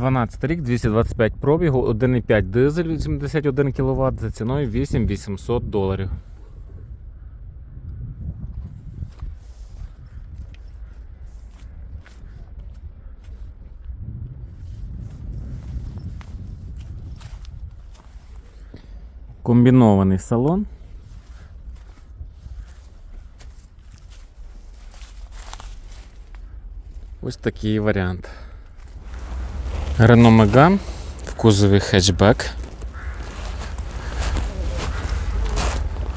12 рік, 225 пробігу, 1,5 дизель 81 кВт за ціною 8800 доларів. Комбінований салон. Ось такий варіант. Renault Megane в кузові хетчбек.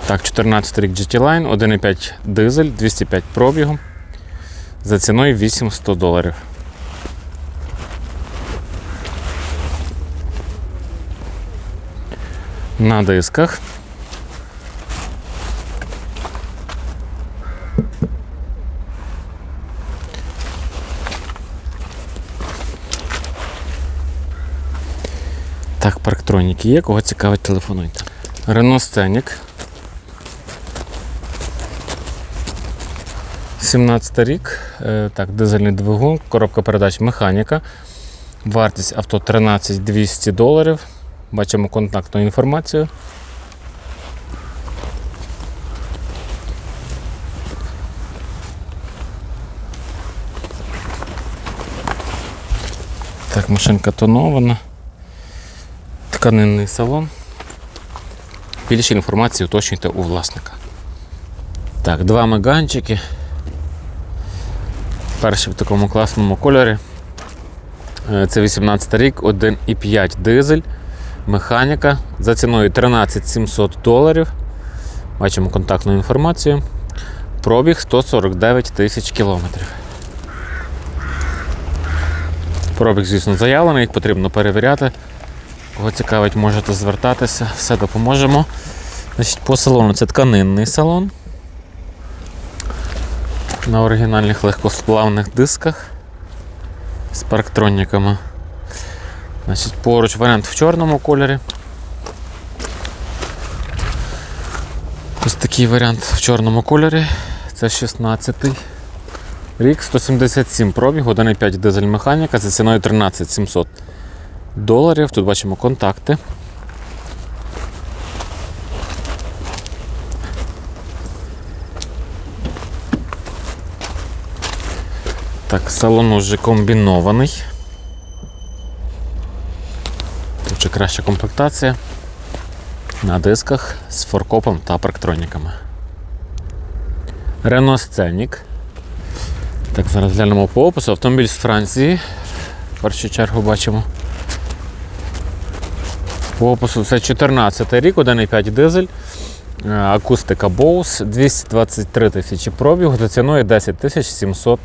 Так, 14 рік GT Line, 1,5 дизель, 205 пробігу. За ціною 800 доларів. На дисках. Так, парктроніки є, кого цікавить, телефонуйте. Renault Scenic. 17 рік. Е, Так, дизельний двигун, коробка передач механіка. Вартість авто 13 200 доларів. Бачимо контактну інформацію. Так, машинка тонована. Тканинний салон. Більше інформації уточнюйте у власника. Так, два меганчики. Перший в такому класному кольорі. Е, Це 18 рік, 1,5 дизель, механіка за ціною 13 700 доларів. Бачимо контактну інформацію. Пробіг 149 тисяч кілометрів. Пробіг, звісно, заявлений, їх потрібно перевіряти. Кого цікавить, можете звертатися, все допоможемо. Значить, По салону це тканинний салон. На оригінальних легкосплавних дисках з парктроніками. Значить, Поруч варіант в чорному кольорі. Ось такий варіант в чорному кольорі. Це 16-й рік, 177 пробіг, 1,5 дизель механіка за ціною 13 700 доларів. Тут бачимо контакти. Так, салон уже комбінований. Тут вже краща комплектація. На дисках з форкопом та парктроніками. Renault Scenic. Так, зараз глянемо по опису. Автомобіль з Франції. В першу чергу бачимо. По опису це 14 рік, 1,5 дизель. Е, Акустика Bose, 223 тисячі пробігу за ціною 10 тисяч 700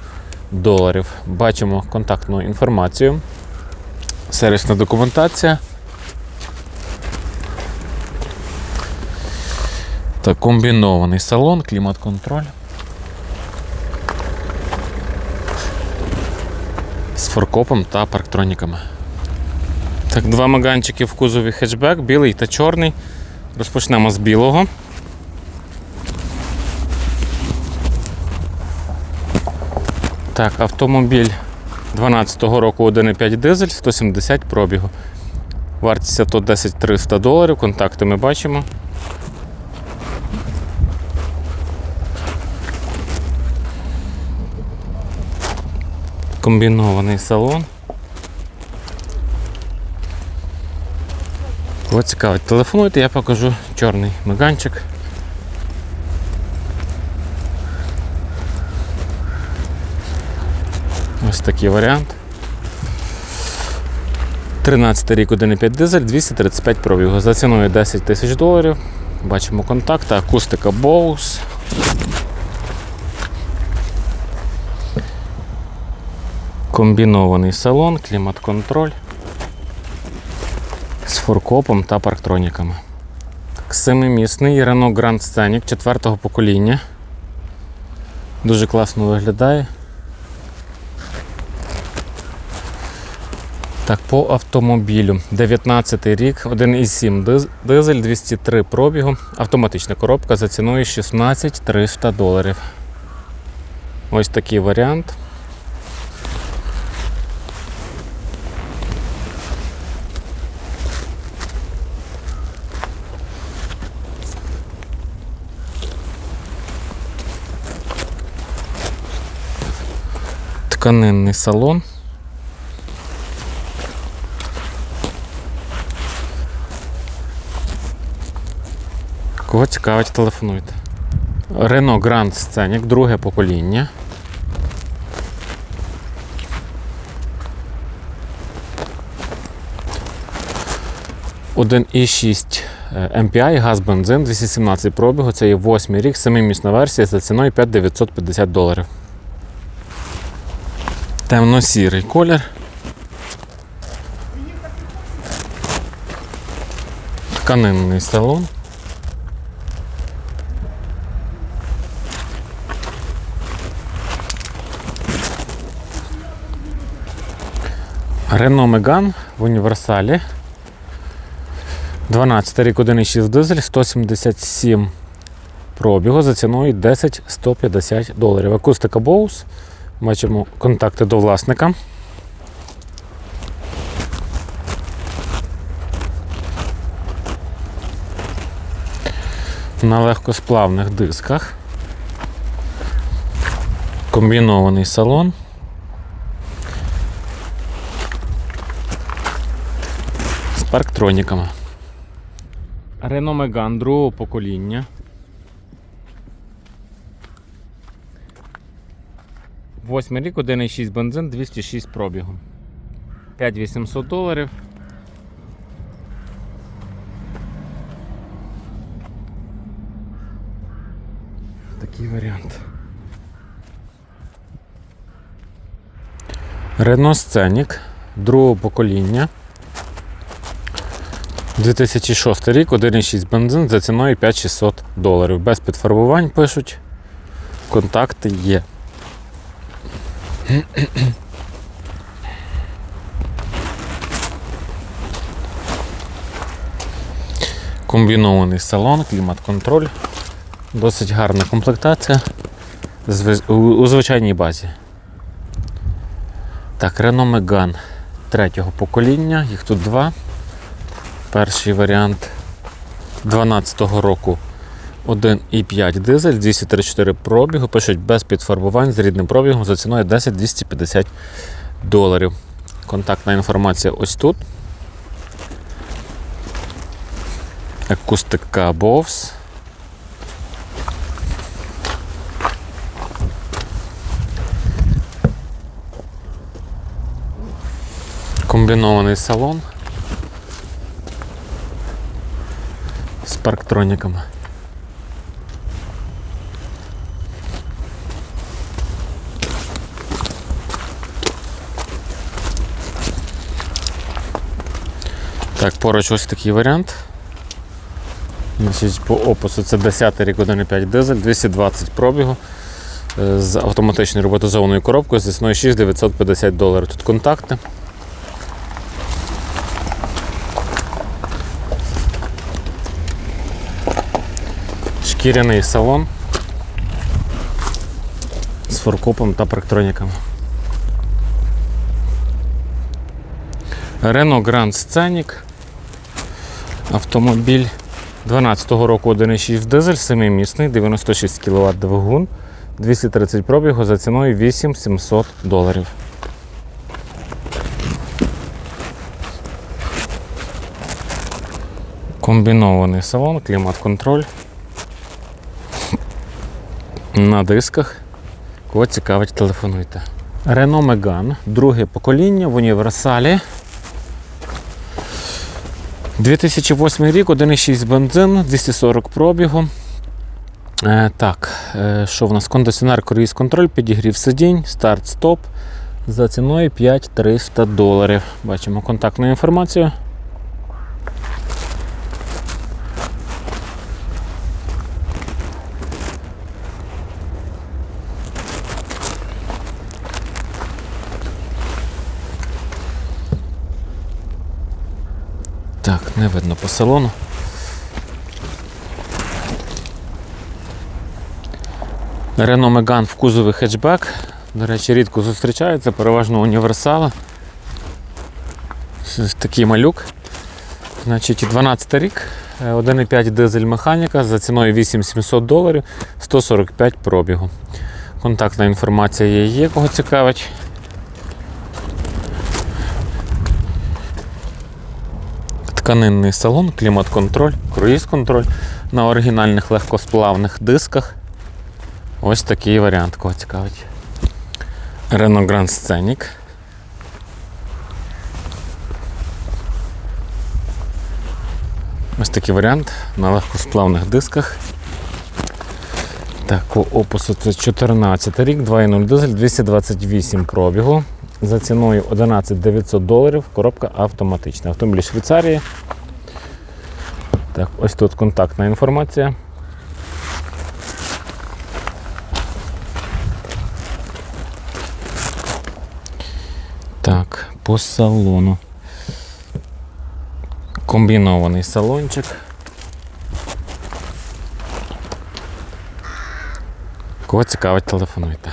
доларів. Бачимо контактну інформацію. Сервісна документація. Та комбінований салон, клімат-контроль. З форкопом та парктроніками. Так, два маганчики в кузові хетчбек, білий та чорний. Розпочнемо з білого. Так, автомобіль 12-го року 1,5 дизель, 170 пробігу. Вартість авто 10 300 доларів. Контакти ми бачимо. Комбінований салон. Кого цікавить, телефонуйте, я покажу чорний меганчик. Ось такий варіант. 13 рік 1,5 дизель, 235 пробігу. За ціною 10 тисяч доларів. Бачимо контакти, акустика Bose. Комбінований салон, клімат-контроль з форкопом та парктроніками. Семимісний Renault Grand Scenic 4 покоління. Дуже класно виглядає. Так, по автомобілю. 19 рік, 1,7 диз- дизель, 203 пробігу, автоматична коробка за ціною 16 300 доларів. Ось такий варіант. Тканинний салон. Кого цікавить, телефонуйте. Renault Grand Scenic, друге покоління. Один і 6 MPI, газ бензин, 217 пробігу, це є 8 рік, 7-місна версія за ціною 5950 доларів. Темно-сірий колір. Тканинний салон. Renault Megane в універсалі. 12 рік 1,6 дизель, 177 пробігу за ціною 10 150 доларів. Акустика Bose. Бачимо контакти до власника. На легкосплавних дисках. Комбінований салон. З парктроніками. Renault Megane другого покоління. Восьмий рік, 1,6 бензин, 206 пробігу. 5800 доларів. Такий варіант. Renault Scenic другого покоління. 2006 рік, 1,6 бензин за ціною 5600 доларів. Без підфарбувань пишуть. Контакти є. Комбінований салон, клімат-контроль. Досить гарна комплектація у, звичайній базі. Так, Renault Megane третього покоління, їх тут два. Перший варіант 12-го року 1,5 дизель, 234 пробігу, пишуть без підфарбувань з рідним пробігом за ціною 10 250 доларів. Контактна інформація ось тут. Акустика Bose. Комбінований салон з парктроніками. Так, поруч ось такий варіант. Значить, по опису це 10 рік 1,5 дизель, 220 пробігу е, з автоматичною роботизованою коробкою з ціною 6950 доларів. Тут контакти. Шкіряний салон з форкопом та парктроніками. Renault Grand Scenic. Автомобіль 12-го року 1,6 дизель, 7-місний, 96 кВт двигун, 230 пробігу за ціною 8700 доларів. Комбінований салон, клімат-контроль. На дисках. Кого цікавить, телефонуйте. Renault Megane, друге покоління в універсалі. 2008 рік, 1,6 бензин, 240 пробігу. Е, так, е, що в нас? Кондиціонер, круїз контроль, підігрів сидінь, старт, стоп. За ціною 5300 доларів. Бачимо контактну інформацію. Так, не видно по салону. Renault Megane в кузові хетчбек. До речі, рідко зустрічається, переважно універсали. Такий малюк. Значить, 12 рік, е, 1,5 дизель механіка за ціною 8700 доларів, 145 пробігу. Контактна інформація є кого цікавить. Тканинний салон, клімат-контроль, круїз-контроль на оригінальних легкосплавних дисках. Ось такий варіант, кого цікавить. Renault Grand Scenic. Ось такий варіант на легкосплавних дисках. Так, по опису це 14 рік, 2.0 дизель, 228 пробігу. За ціною 11 900 доларів. Коробка автоматична. Автомобіль Швейцарії. Так, ось тут контактна інформація. Так, по салону. Комбінований салончик. Кого цікавить, телефонуйте.